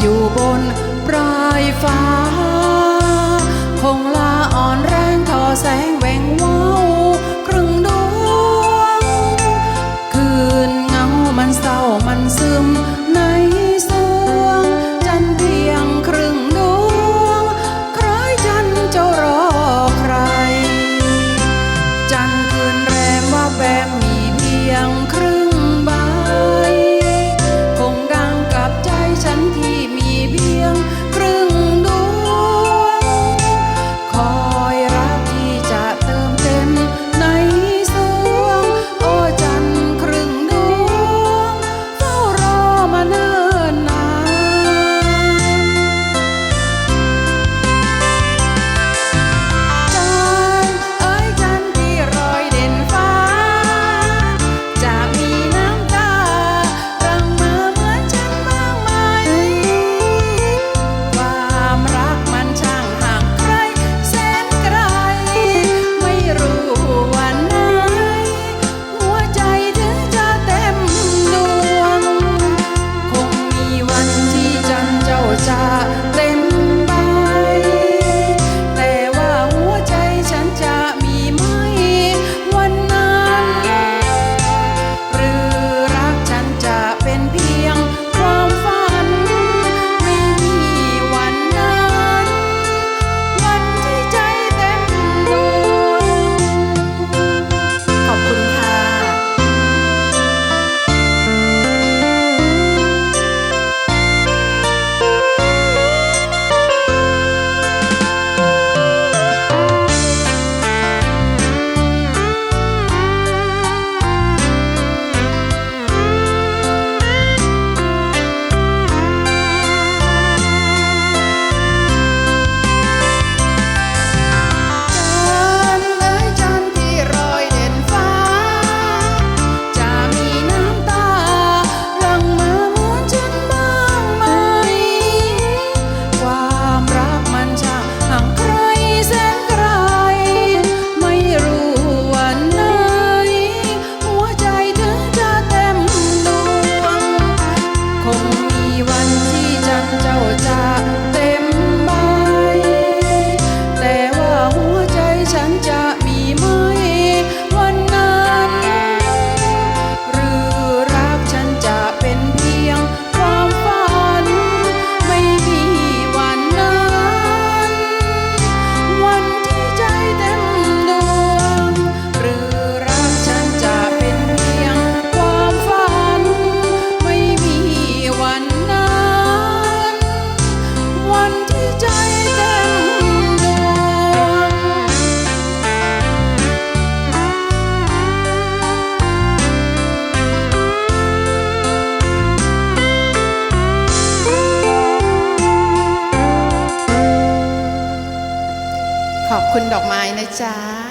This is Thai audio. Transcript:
อยู่บนปลายฟ้า คงลาอ่อนแรงทอแสงแหวงว้าวครึ่งดวง คืนเงามันเศร้ามันซึม ขอบคุณดอกไม้นะจ๊ะ